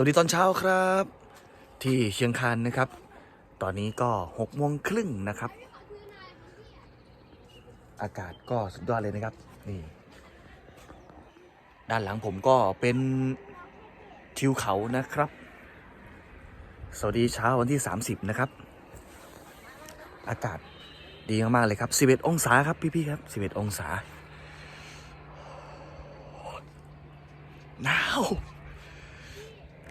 วัสดีตอนเช้าครับ ที่เชียงคานนะครับ ตอนนี้ก็หกโมงครึ่งนะครับ อากาศก็สุดยอดเลยนะครับนี่ด้านหลังผมก็เป็นทิวเขานะครับ สวัสดีเช้าวันที่ 30 นะครับ อากาศดีมาก ๆ เลยครับ 11 องศาครับ พี่ ๆ ครับ 11 องศาหนาว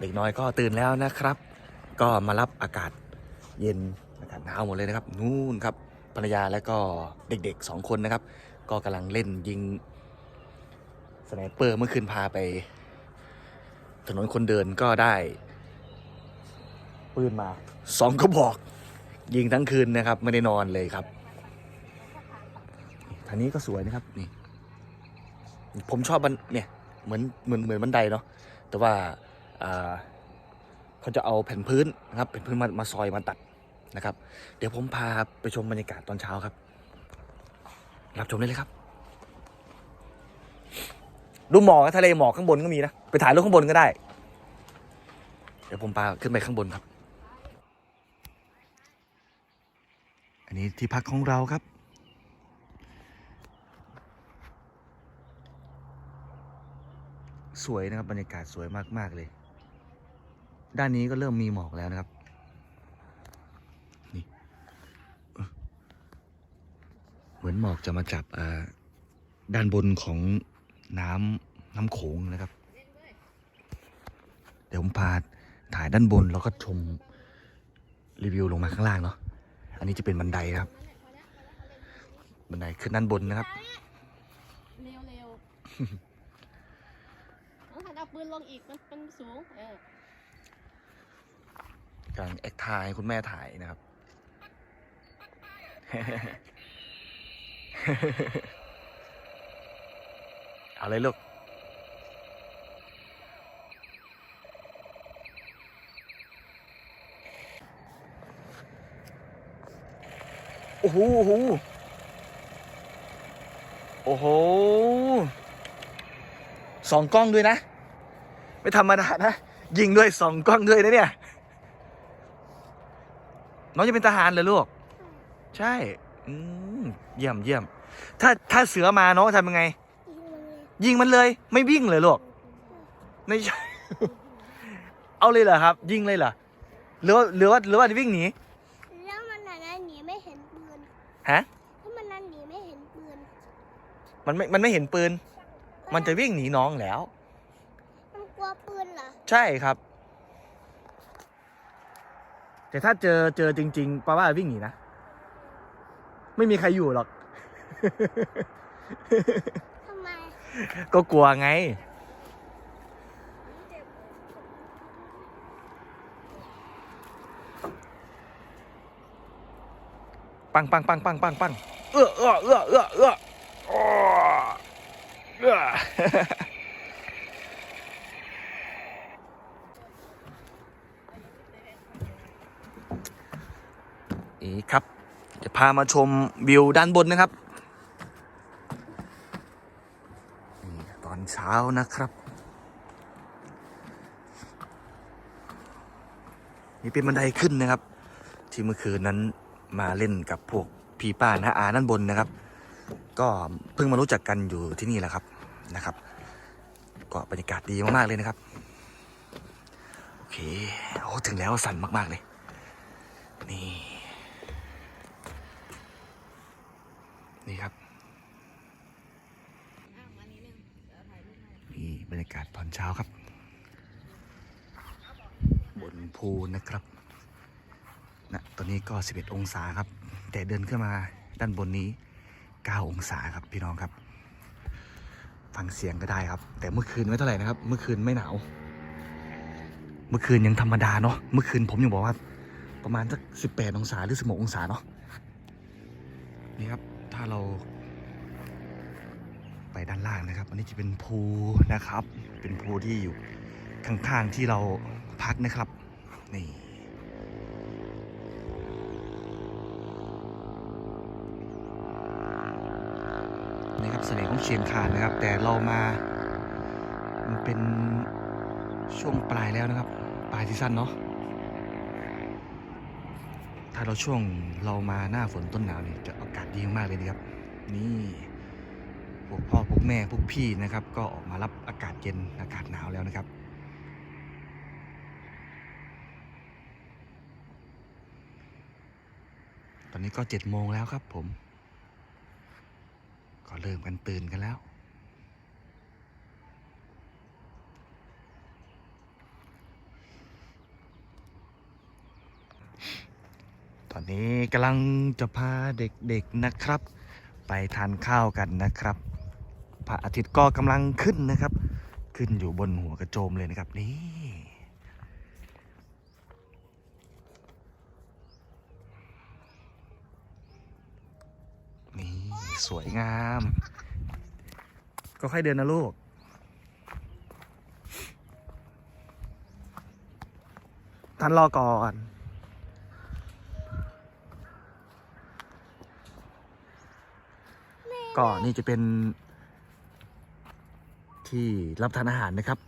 เด็กน้อยก็ตื่นแล้วนะครับ ก็มารับอากาศเย็นอากาศหนาวหมดเลยนะครับ นู่นครับภรรยาและก็เด็กๆสองคนนะครับ ก็กำลังเล่นยิงสไนเปอร์เมื่อคืนพาไป ถนนคนเดินก็ได้ ปืนมาสองกระบอก ยิงทั้งคืนนะครับ ไม่ได้นอนเลยครับทางนี้ก็สวยนะครับนี่ ผมชอบบันเนี่ยเหมือนเหมือนเหมือนบันไดเนาะแต่ว่า เขาจะเอาแผ่นพื้นนะครับแผ่นพื้นมามาซอยมาตัดนะครับ เดี๋ยวผมพาไปชมบรรยากาศตอนเช้าครับ รับชมได้เลยครับ ดูหมอกทะเลหมอกข้างบนก็มีนะ ไปถ่ายรูปข้างบนก็ได้ เดี๋ยวผมพาขึ้นไปข้างบนครับ อันนี้ที่พักของเราครับสวยนะครับบรรยากาศสวยมาก ๆ เลย ด้านนี้ก็เริ่มมีหมอกแล้วนะครับนี่เออเหมือนหมอกจะมาจับอ่าด้านบนของน้ำน้ำโขงนะครับ เดี๋ยวผมพาถ่ายด้านบนแล้วก็ชมรีวิวลงมาข้างล่างเนาะอันนี้จะเป็นบันไดนะครับ บันไดขึ้นด้านบนนะครับเร็วเร็วต้องหันเอาปืนลงอีกมันมันสูงเออ กำลังแอคถ่ายคุณแม่ถ่ายนะครับ เอาเลยลูกโอ้โหโอ้โห โอ้โห สองกล้องด้วยนะ ไม่ธรรมดานะ ยิงด้วยสองกล้องด้วยนะเนี่ย น้องจะเป็นทหารเหรอลูก ใช่อืมเยี่ยมเยี่ยม ถ้าถ้าเสือมาน้องทำยังไง ยิงมันเลย ไม่วิ่งเลยลูกไม่ใช่ เอาเลยเหรอครับ ยิงเลยเหรอหรือว่าหรือว่าหรือว่าจะวิ่งหนีแล้วมันน่ะนะหนีไม่เห็นปืนฮะถ้ามันนั่นหนีไม่เห็นปืน มันไม่มันไม่เห็นปืน มันจะวิ่งหนีน้องแล้ว มันกลัวปืนเหรอ ใช่ครับ แต่ถ้าเจอเจอจริงๆป้าว่าวิ่งหนีนะ ไม่มีใครอยู่หรอก ทำไมก็กลัวไง ปังปังปังปังปังปังเอื้อเอื้อเอื้อเอื้อเอื้ออ้อเอื้อ อีกครับ จะพามาชมวิวด้านบนนะครับ ตอนเช้านะครับ นี่เป็นบันไดขึ้นนะครับ ที่เมื่อคืนนั้นมาเล่นกับพวกพี่ป้าน้าอาด้านบนนะครับ ก็เพิ่งมารู้จักกันอยู่ที่นี่แหละครับนะครับ ก็บรรยากาศดีมาก ๆ เลยนะครับ โอเค โอ้ ถึงแล้วสั่นมาก ๆ เลย นี่ นี่ครับอ้าวมานิดนึงเดี๋ยวถ่ายรูปให้นี่บรรยากาศตอนเช้าครับ บนภูนะครับนะตอนนี้ก็ 11 องศาครับ แต่เดินขึ้นมาด้านบนนี้ 9 องศาครับพี่น้องครับ ฟังเสียงก็ได้ครับ แต่เมื่อคืนไม่เท่าไหร่นะครับ เมื่อคืนไม่หนาว เมื่อคืนยังธรรมดาเนาะ เมื่อคืนผมยังบอกว่าประมาณสัก 18 องศาหรือ16องศาเนาะ นี่ครับ ถ้าเราไปด้านล่างนะครับ อันนี้จะเป็นภูนะครับ เป็นภูที่อยู่ข้างๆที่เราพักนะครับ นี่นี่ครับเสน่ห์ของเชียงคานนะครับ แต่เรามา มันเป็นช่วงปลายแล้วนะครับ ปลายซีซั่นเนาะ ถ้าเราช่วงเรามาหน้าฝนต้นหนาวนี่จะอากาศดีมากเลยนะครับ นี่พวกพ่อพวกแม่พวกพี่นะครับ ก็ออกมารับอากาศเย็นอากาศหนาวแล้วนะครับ ตอนนี้ก็เจ็ดโมงแล้วครับผม ก็เริ่มกันตื่นกันแล้ว ตอนนี้กำลังจะพาเด็กๆนะครับ ไปทานข้าวกันนะครับพระอาทิตย์ก็กำลังขึ้นนะครับ ขึ้นอยู่บนหัวกระโจมเลยนะครับนี่นี่สวยงาม ก็ค่อยเดินนะลูกท่านรอก่อน ก็นี่จะเป็นที่รับทานอาหารนะครับ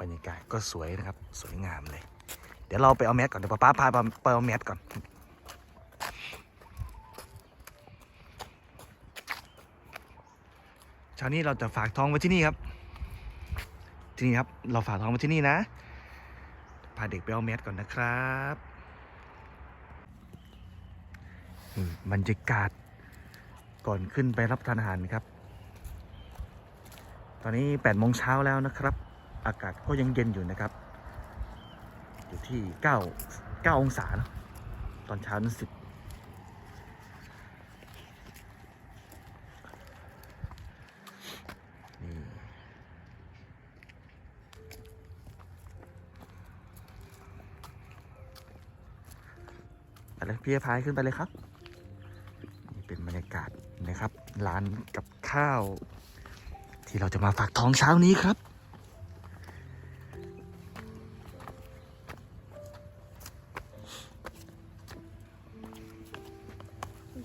บรรยากาศก็สวยนะครับ สวยงามเลย เดี๋ยวเราไปเอาแมสก่อนเดี๋ยวป้าพาไปเอาแมสก่อนเช้านี้เราจะฝากท้องไว้ที่นี่ครับ ที่นี่ครับ เราฝากท้องไว้ที่นี่นะพาเด็กไปเอาแมสก่อนนะครับนี่ บรรยากาศก่อนขึ้นไปรับทานอาหารครับ ตอนนี้8โมงเช้าแล้วนะครับ อากาศก็ยังเย็นอยู่นะครับ อยู่ที่ 9 9 องศาเนอะตอนเช้านั้น10นี่ไปเลยพี่พายขึ้นไปเลยครับากาศนะครับ ร้านกับข้าว ที่เราจะมาฝากท้องเช้านี้ครับ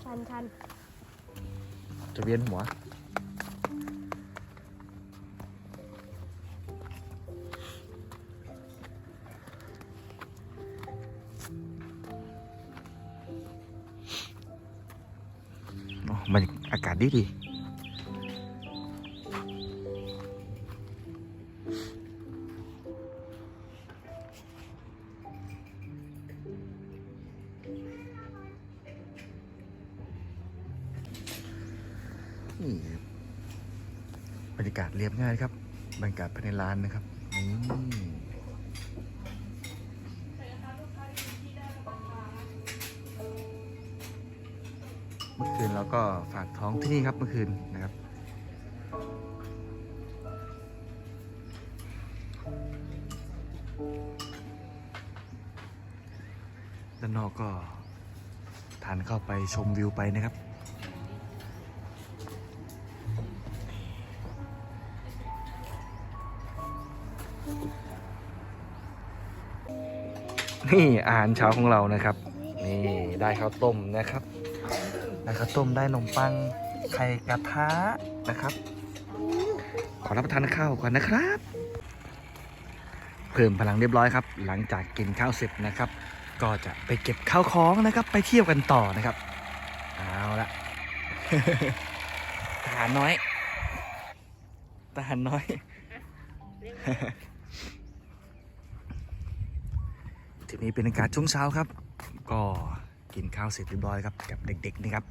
ชันชันจะเวียนหัว ศดีดีนี่ครับบรรยากาศเรียบง่ายครับ บรรยากาศภายในร้านนะครับนี่ เมื่อคืนเราก็ฝากท้องที่นี่ครับเมื่อคืนนะครับ ด้านนอกก็ทานเข้าไปชมวิวไปนะครับนี่อาหารเช้าของเรานะครับ นี่ได้ข้าวต้มนะครับ ได้ข้าวต้มได้ขนมปังไข่กระทะนะครับ ขอรับประทานข้าวก่อนนะครับ เพิ่มพลังเรียบร้อยครับ หลังจากกินข้าวเสร็จนะครับ ก็จะไปเก็บข้าวของนะครับ ไปเที่ยวกันต่อนะครับเอาละทหารน้อยทหารน้อยทีนี้เป็นอากาศช่วงเช้าครับ ก็ กินข้าวเสร็จเรียบร้อยครับกับเด็กๆนะครับ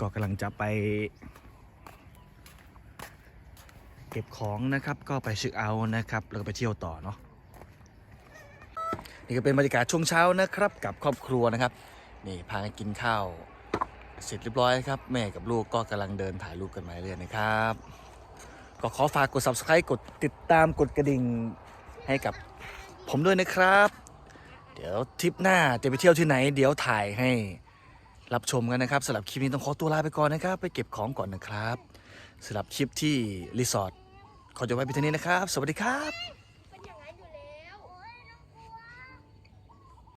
ก็กำลังจะไป เก็บของนะครับก็ไปช็คเอาท์นะครับแล้วก็ไปเที่ยวต่อเนาะนี่ก็เป็นบรรยากาศช่วงเช้านะครับ กับครอบครัวนะครับนี่พากันกินข้าวเสร็จเรียบร้อยครับ แม่กับลูกก็กำลังเดินถ่ายรูปกันมาเรื่อยนะครับ ก็ขอฝากกด subscribe กดติดตามกดกระดิ่งให้กับผมด้วยนะครับ เดี๋ยวทริปหน้าจะไปเที่ยวที่ไหน เดี๋ยวถ่ายให้รับชมกันนะครับสำหรับคลิปนี้ต้องขอตัวลาไปก่อนนะครับ ไปเก็บของก่อนนะครับสำหรับคลิปที่รีสอร์ทขอจบไว้เพียงเท่านี้นะครับ สวัสดีครับ